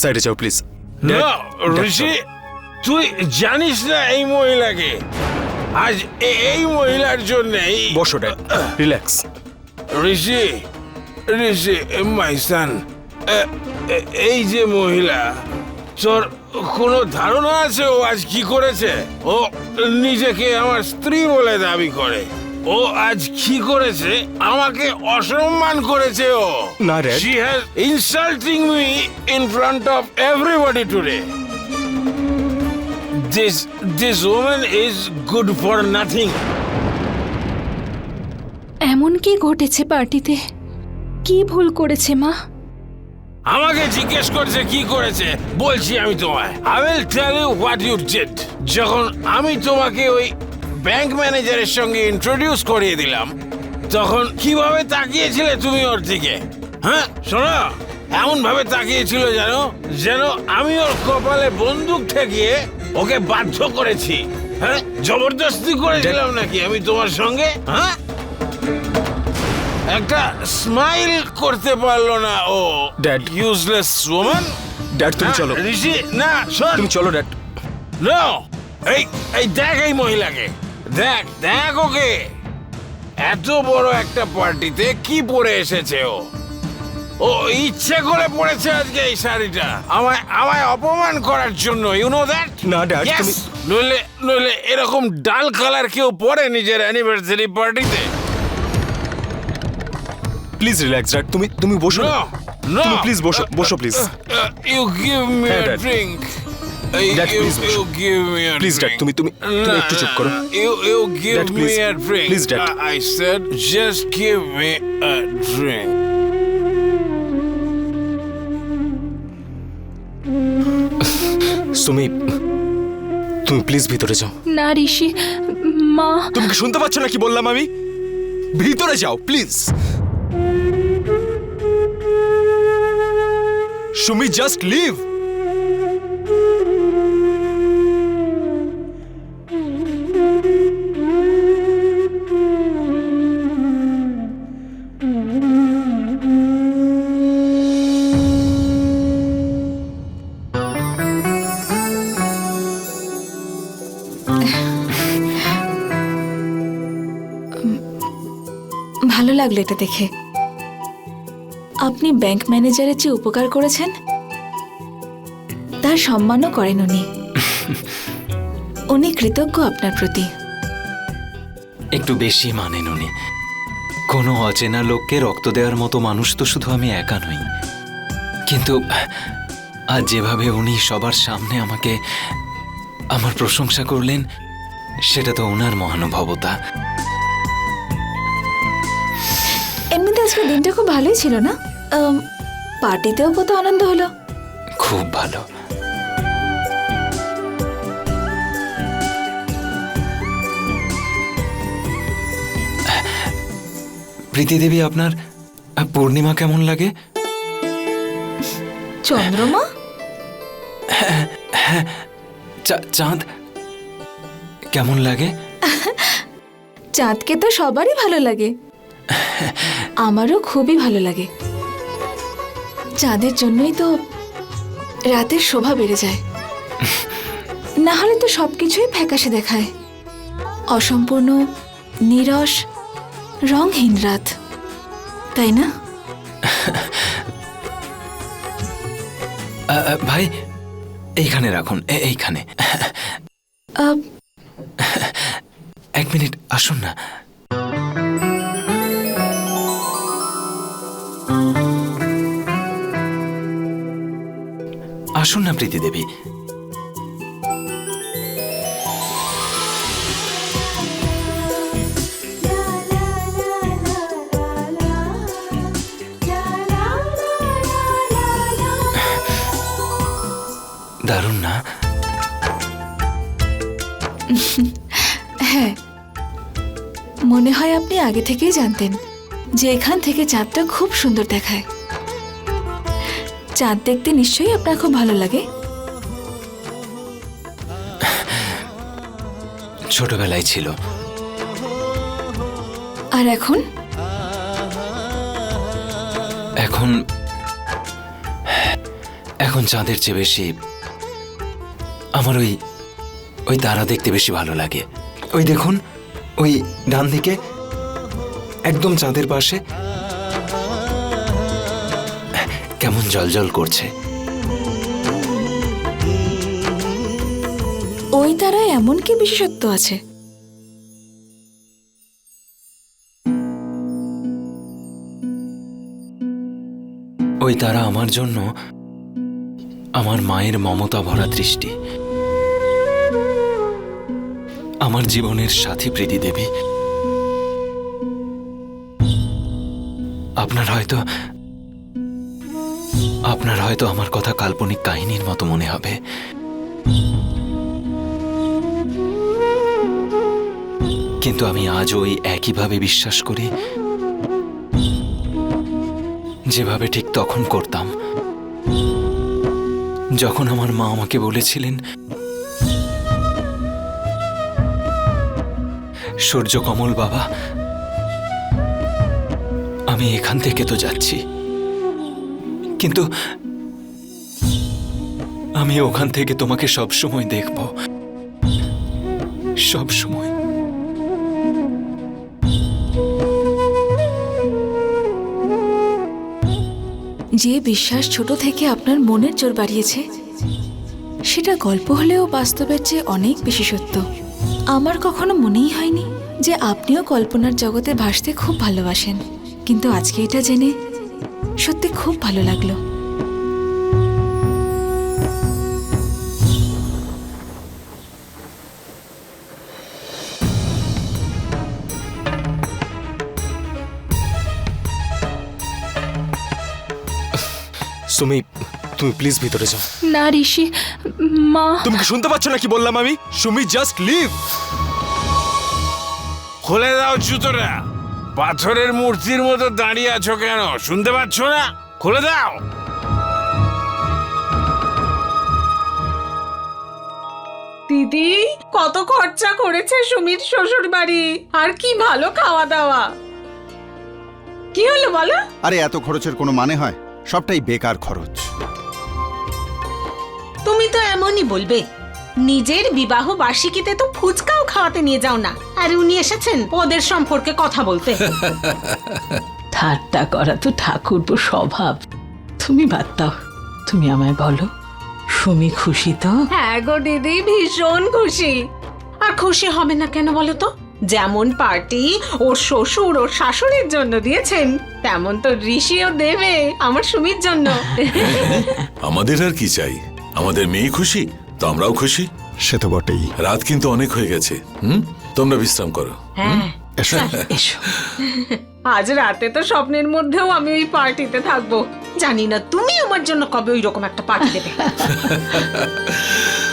সাইডে যাও প্লিজ। না ঋষি তুই জানিস না এই মহিলাকে? আজ এই মহিলার জন্যই বসো ড্যাড রিল্যাক্স। ঋষি ঋষি মাই সান এই যে মহিলা তোর কোনো ধারণা আছে ও আজ কি করেছে? ও নিজেকে আমার স্ত্রী বলে দাবি করে। ও আজ কি করেছে? আমাকে অসম্মান করেছে ও। না, Dad. She has insulting me in front of everybody today this this woman is good for nothing এমন কি ঘটেছে পার্টিতে? কি ভুল করেছে মা? আমাকে জিজ্ঞেস করছে কি করেছে বলছি আমি তোমায়। I will tell you what you did যখন আমি তোমাকে ওই ব্যাংক ম্যানেজারের সঙ্গে ইন্ট্রোডিউস করিয়ে দিলাম। তখন কীভাবে তাকিয়েছিলে তুমি ওর দিকে? হ্যাঁ শোনো এমন ভাবে তাকিয়েছিল জানো যেন আমি ওর কপালে বন্দুক ঠেকিয়ে ওকে বাধ্য করেছি। হ্যাঁ জবরদস্তি করেছিলাম নাকি আমি তোমার সঙ্গে? হ্যাঁ? একটা স্মাইল করতে পারল না ও Dad. ইউজলেস ওম্যান ড্যাড তুমি চলো। ঋষি না শোন। তুমি চলো ড্যাড নো এই এই দেখ এই মহিলাকে। দেখ দেখ ওকে। এত বড় একটা পার্টিতে কি পরে এসেছে ও? ও ইচ্ছে করে পড়েছে আজকে এই শাড়িটা। আমায় আমায় অপমান করার জন্য ইউ নো দ্যাট না, তুমি- নইলে নইলে এরকম ডাল কালার কেউ পরে নিজের অ্যানিভার্সারি পার্টিতে প্লিজ রিল্যাক্স ড্যাড তুমি তুমি বসো no. প্লিজ বসো বসো প্লিজ ইউ give me হ্যাঁ, a Dad. drink. Uh, Dad, you, please, you give me a Please, Dad, drink. তুমি- তুমি- তুমি No, একটু চুপ no, করো। no. You, you give Dad, me please. a drink. Please, Dad. I, I said, just give me a drink. Sumi তুমি please ভিতরে যাও না ঋষি মা তুমি কি শুনতে পাচ্ছ না কি বললাম আমি ভিতরে যাও প্লিজ সুমি জাস্ট লিভ লাগল এটা দেখে। আপনি ব্যাংক ম্যানেজারের যে উপকার করেছেন? তার সম্মানও করেন উনি। উনি কৃতজ্ঞ আপনার প্রতি। একটু বেশি মানেন উনি। কোনো অচেনা লোককে রক্ত দেওয়ার মতো মানুষ তো শুধু আমি একা নই। কিন্তু আজ যেভাবে উনি সবার সামনে আমাকে আমার প্রশংসা করলেন সেটা তো ওনার মহানুভবতা। আজকে দিনটা খুব ভালোই ছিল না? পার্টিতেও কত আনন্দ হলো। খুব ভালো। প্রীতি দেবী আপনার পূর্ণিমা কেমন লাগে? চন্দ্রমা? চাঁদ কেমন লাগে? চাঁদকে তো সবারই ভালো লাগে। আমারও খুবই ভালো লাগে। চাঁদের জন্যই তো রাতের শোভা বেড়ে যায়। না হলে তো সবকিছুই ফ্যাকাশে দেখায়। অসম্পূর্ণ নিরস রংহীন রাত। তাই না? ভাই এইখানে রাখুন এইখানে। এক মিনিট আসুন না। আসুন না, প্রীতি দেবী। দারুণ না? হ্যাঁ মনে হয় আপনি আগে থেকেই জানতেন যে এখান থেকে চাঁদটা খুব সুন্দর দেখায়। চাঁদ দেখতে নিশ্চয়ই আপনার খুব ভালো লাগে। ছোটবেলায় ছিল। আর এখন? এখন এখন চাঁদের চেয়ে বেশি আমার ওই ওই তারা দেখতে বেশি ভালো লাগে। ওই দেখুন ওই ডান দিকে একদম চাঁদের পাশে কেমন জলজল করছে। ওই তারায় এমন কি বিশেষত্ব আছে? ওই তারা আমার জন্য আমার মায়ের মমতা ভরা দৃষ্টি। আমার জীবনের সাথী প্রীতি দেবী। আপনার হয়তো আপনার হয়তো আমার কথা কাল্পনিক কাহিনীর মতো মনে হবে। কিন্তু আমি আজ ওই একইভাবে বিশ্বাস করি, যেভাবে ঠিক তখন করতাম। যখন আমার মা আমাকে বলেছিলেন, সূর্য কমল বাবা, আমি এখান থেকে তো যাচ্ছি। কিন্তু আমি ওখান থেকে তোমাকে সব সময় দেখব। সব সময়। যে বিশ্বাস ছোট থেকে আপনার মনের জোর বাড়িয়েছে, সেটা গল্প হলেও বাস্তবের চেয়ে অনেক বেশি সত্য। আমার কখনো মনেই হয়নি যে আপনিও কল্পনার জগতে ভাসতে খুব ভালোবাসেন। কিন্তু আজকে এটা জেনে সত্যি খুব ভালো লাগল। সুমি তুমি প্লিজ ভিতরে যাও। না ঋষি মা। তুমি কি শুনতে পাচ্ছ না কি বললাম আমি? সুমি জাস্ট লিভ খুলে দাও জুতোটা। পাথরের মূর্তির মতো দাঁড়িয়ে আছো কেন? শুনতে পাচ্ছ না? খুলে দাও। দিদি কত খরচা করেছে সুমির শ্বশুর বাড়ি আর কি ভালো খাওয়া দাওয়া কি হলো বলো? আরে এত খরচের কোনো মানে হয়? সবটাই বেকার খরচ। তুমি তো এমনই বলবে। নিজের বিবাহ বার্ষিকীতে তো ফুচকাও খাওয়াতে নিয়ে যাও না। আর উনি এসেছেন ওদের সম্পর্কে কথা বলতে। ঠাট্টা করা তো ঠাকুরপো স্বভাব। তুমি বাদ দাও। তুমি আমায় বলো সুমি খুশি তো? হ্যাঁ গো দিদি ভীষণ খুশি। আর খুশি হবে না কেন বলো তো? যেমন পার্টি ওর শ্বশুর ওর শাশুড়ির জন্য দিয়েছেন তেমন তো ঋষিও দেবে আমার সুমির জন্য। আমাদের আর কি চাই? আমাদের মেয়ে খুশি তো আমরাও খুশি? সে তো বটেই। রাত কিন্তু অনেক হয়ে গেছে। হুম? তোমরা বিশ্রাম করো। হ্যাঁ এসো। এসো। আজ রাতে তো স্বপ্নের মধ্যেও আমি ওই পার্টিতে থাকব। জানি না তুমি আমার জন্য কবে ওই রকম একটা পার্টি দেবে।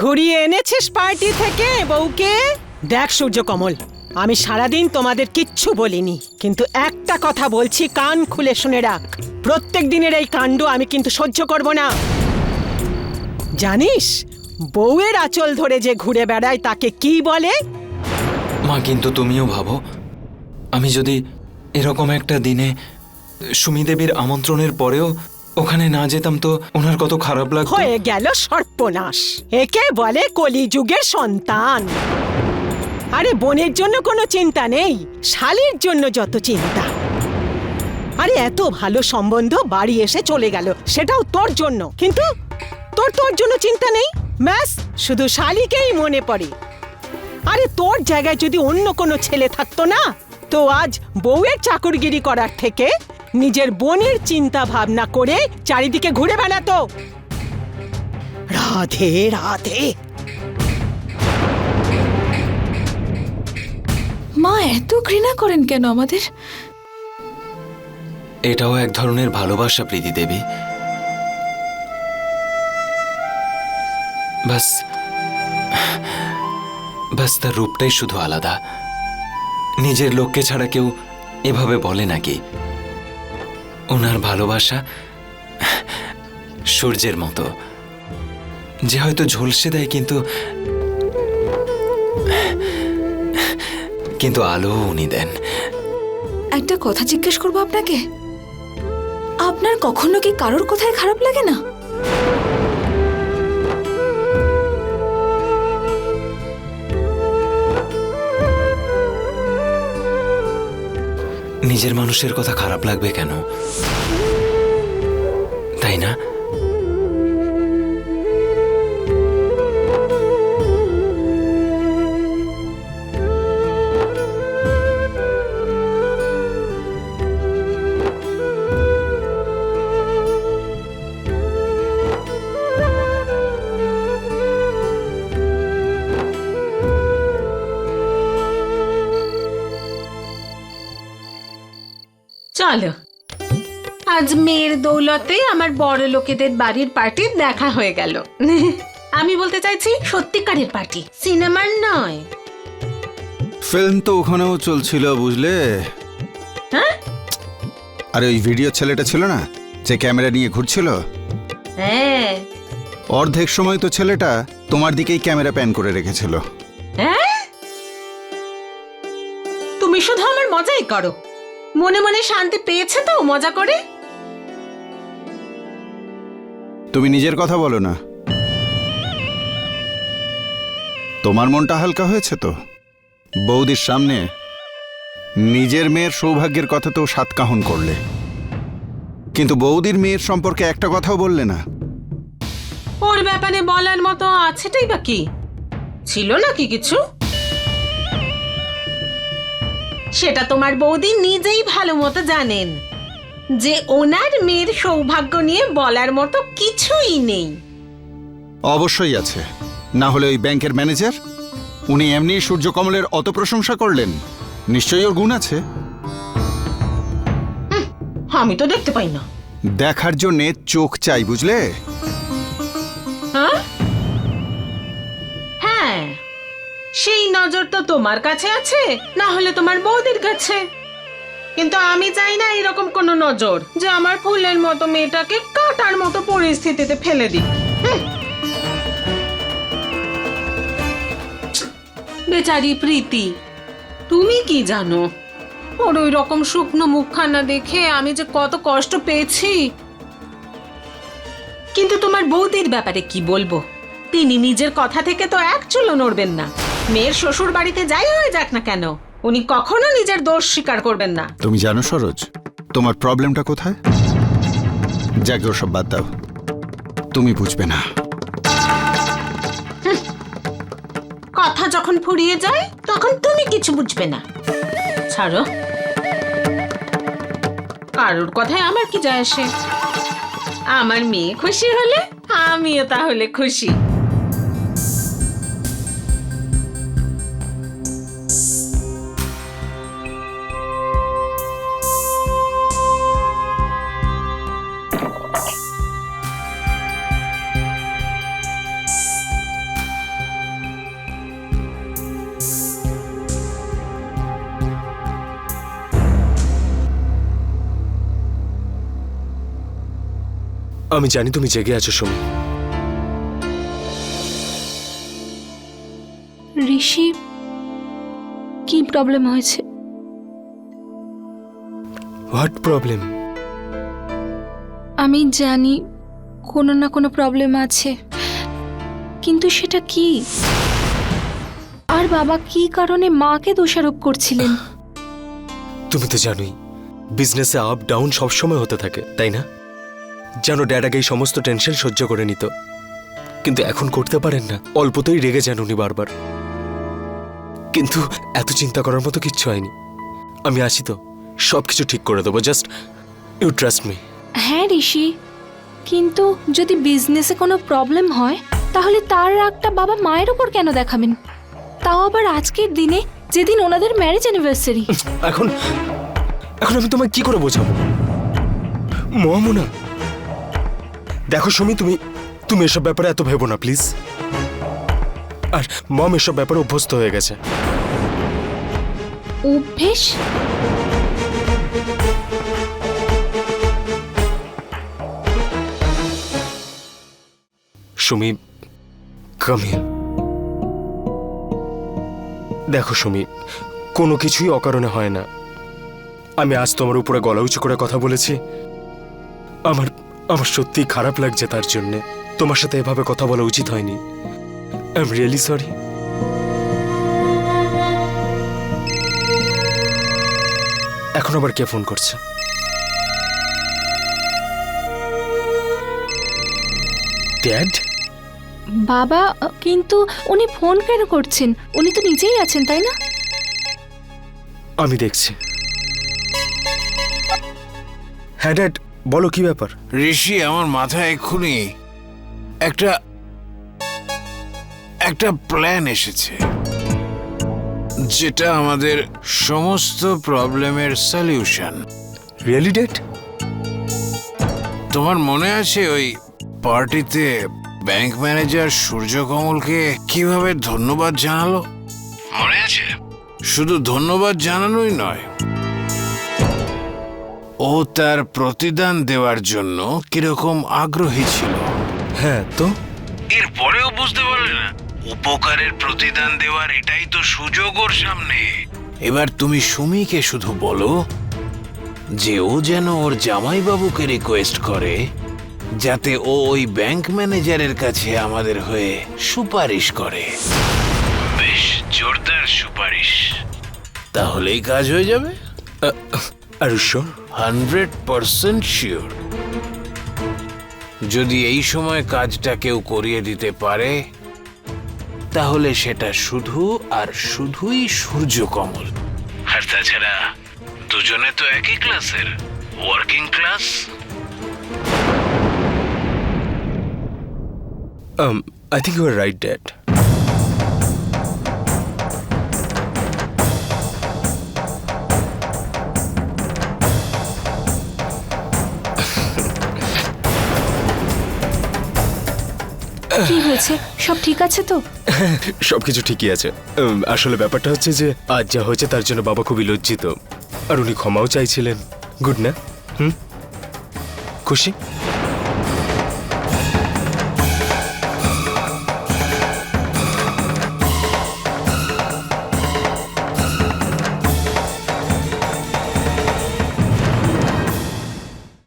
ঘুরিয়ে এনেছিস পার্টি থেকে বউকে? দেখ সূর্য কমল আমি সারাদিন তোমাদের কিচ্ছু বলিনি, কিন্তু একটা কথা বলছি, কান খুলে শুনে রাখ। প্রত্যেক দিনের এই কাণ্ড আমি কিন্তু সহ্য করব না। জানিস, বউয়ের আঁচল ধরে যে ঘুরে বেড়ায় তাকে কি বলে? মা, কিন্তু তুমিও ভাবো, আমি যদি এরকম একটা দিনে সুমি দেবীর আমন্ত্রণের পরেও ওখানে না যেতাম তো ওনার কত খারাপ লাগতো। হয়ে গেল সর্পনাশ একে বলে কলিযুগের সন্তান। আরে, বোনের জন্য কোনো চিন্তা নেই, শালির জন্য যত চিন্তা। আরে, এত ভালো সম্বন্ধ, বাড়ি এসে চলে গেল, সেটাও তোর জন্য। কিন্তু তোর তোর জন্য চিন্তা নেই? ব্যাস, শুধু শালিকেই মনে পড়ে। আরে, তোর জায়গায় যদি অন্য কোনো ছেলে থাকতো না, তো আজ বউয়ের চাকরগিরি করার থেকে নিজের বোনের চিন্তা ভাবনা করে চারিদিকে ঘুরে বেড়াতো। রাধে রাধে। মা এত ঘৃণা করেন কেন আমাদের? এটাও এক ধরনের ভালোবাসা প্রীতি দেবী। বাস বাস তার রূপটাই শুধু আলাদা। নিজের লোককে ছাড়া কেউ এভাবে বলে নাকি? ওনার ভালোবাসা সূর্যের মতো। যে হয়তো ঝলসে দেয় কিন্তু কিন্তু আলো উনি দেন। একটা কথা জিজ্ঞেস করব আপনাকে? আপনার কখনো কি কারোর কথায় খারাপ লাগে না? নিজের মানুষের কথা খারাপ লাগবে কেন? তাই না? চলো। আজ মেয়ের দৌলতে আমার বড় লোকেদের বাড়ির পার্টি দেখা হয়ে গেল। আমি বলতে চাইছি সত্যিকারের পার্টি সিনেমার নয়। ফিল্ম তো ওখানেও চলছিল বুঝলে? হ্যাঁ? আর ওই ভিডিও ছেলেটা ছিল না যে ক্যামেরা নিয়ে ঘুরছিল? হ্যাঁ। অর্ধেক সময় তো ছেলেটা তোমার দিকেই ক্যামেরা প্যান করে রেখেছিল। হ্যাঁ? তুমি শুধু আমার মজাই করো। মনে মনে শান্তি পেয়েছে তো মজা করে? তুমি নিজের কথা বলো না। তোমার মনটা হালকা হয়েছে তো? বৌদির সামনে নিজের মেয়ের সৌভাগ্যের কথা তো সাতকাহন করলে। কিন্তু বৌদির মেয়ের সম্পর্কে একটা কথাও বললে না। ওর ব্যাপারে বলার মতো আছেটাই বা কি? ছিল নাকি কিছু? সেটা তোমার বৌদি নিজেই ভালো মতো জানেন। যে ওনার মেয়ের সৌভাগ্য নিয়ে বলার মতো কিছুই নেই। অবশ্যই আছে। না হলে ওই ব্যাংকের ম্যানেজার উনি এমনি সূর্যকমলের অত প্রশংসা করলেন। নিশ্চয়ই ওর গুণ আছে। আমি তো দেখতে পাই না। দেখার জন্যে চোখ চাই বুঝলে? নজর তো তোমার কাছে আছে? না হলে তোমার বৌদির কাছে। কিন্তু আমি চাই না এরকম কোনো নজর যে আমার ফুলের মতো মেয়েটাকে কাটার মতো পরিস্থিতিতে ফেলে দিই বেচারি প্রীতি, তুমি কি জানো? ওর ওই রকম শুকনো মুখখানা দেখে আমি যে কত কষ্ট পেয়েছি। কিন্তু তোমার বৌদির ব্যাপারে কি বলব? তিনি নিজের কথা থেকে তো এক চুলো নড়বেন না। মেয়ের শ্বশুর বাড়িতে যাই হয়ে যাক না কেন? উনি কখনো নিজের দোষ স্বীকার করবেন না। তুমি জানো সরোজ তোমার প্রবলেমটা কোথায়? যাকে ওসব বাদ দাও। তুমি বুঝবে না। কথা যখন ফুরিয়ে যায় তখন তুমি কিছু বুঝবে না। ছাড়ো। কারোর কথায় আমার কি যায় আসে? আমার মেয়ে খুশি হলে আমিও তাহলে খুশি। আমি জানি তুমি জেগে আছো সুমি। ঋষি কি প্রবলেম হয়েছে? হোয়াট প্রবলেম আমি জানি কোনো না কোনো প্রবলেম আছে কিন্তু সেটা কি? আর বাবা কি কারণে মাকে দোষারোপ করছিলেন? তুমি তো জানোই বিজনেসে আপ ডাউন সবসময় হতে থাকে তাই না? জানো ড্যাড আগে এই সমস্ত টেনশন সহ্য করে নিত। কিন্তু এখন করতে পারেন না। অল্পতেই রেগে যান উনি বারবার। কিন্তু এত চিন্তা করার মতো কিচ্ছু হয়নি। আমি আসি তো। সব কিছু ঠিক করে দেবো। Just you trust me. হ্যাঁ ঋষি। কিন্তু যদি বিজনেসে কোনো প্রবলেম হয় তাহলে তার রাগটা বাবা মায়ের ওপর কেন দেখাবেন? তাও আবার আজকের দিনে যেদিন ওনাদের ম্যারেজ অ্যানিভার্সারি। এখন এখন আমি তোমায় কি করে বোঝাবো? মহামুনা দেখো সুমি তুমি তুমি এসব ব্যাপারে এত ভেবো না প্লিজ আর মম এসব ব্যাপারে অভ্যস্ত হয়ে গেছে। অভ্যেস? সুমি কামিয়ে দেখো সুমি কোনো কিছুই অকারণে হয় না। আমি আজ তোমার উপরে গলা উঁচু করে কথা বলেছি। আমার আমার সত্যিই খারাপ লাগছে তার জন্যে। তোমার সাথে এভাবে কথা বলা উচিত হয়নি। আই এম রিয়েলি সরি এখন আবার কে ফোন করছে? ড্যাড বাবা কিন্তু উনি ফোন কেন করছেন? উনি তো নিজেই আছেন তাই না? আমি দেখছি। হ্যাঁ ড্যাড বলো কি ব্যাপার? ঋষি আমার মাথায় এক্ষুনি একটা একটা প্ল্যান এসেছে যেটা আমাদের সমস্ত প্রবলেমের সলিউশন রিয়েলি ড্যাড তোমার মনে আছে ওই পার্টিতে ব্যাংক ম্যানেজার সূর্যকমলকে কীভাবে ধন্যবাদ জানালো? মনে আছে। শুধু ধন্যবাদ জানানোই নয় ও তার প্রতিদান দেওয়ার জন্য কীরকম আগ্রহী ছিল? হ্যাঁ তো? এরপরেও বুঝতে পারলে না। উপকারের প্রতিদান দেওয়ার এটাই তো সুযোগ ওর সামনে। এবার তুমি সুমিকে শুধু বলো যে ও যেন ওর জামাইবাবুকে রিকোয়েস্ট করে যাতে ও ওই ব্যাংক ম্যানেজারের কাছে আমাদের হয়ে সুপারিশ করে। বেশ জোরদার সুপারিশ। তাহলেই কাজ হয়ে যাবে। আর শিওর হান্ড্রেড পার্সেন্ট শিওর। যদি এই সময় কাজটা কেউ করিয়ে দিতে পারে তাহলে সেটা শুধু আর শুধুই সূর্যকমল। আর তাছাড়া দুজনে তো একই ক্লাসের working class I think you are right dad কি হয়েছে? সব ঠিক আছে তো? সবকিছু ঠিকই আছে। আসলে ব্যাপারটা হচ্ছে যে, আজ যা হয়েছে তার জন্য বাবা খুবই লজ্জিত। আর উনি ক্ষমাও চাইছিলেন। গুড না? হুম? খুশি?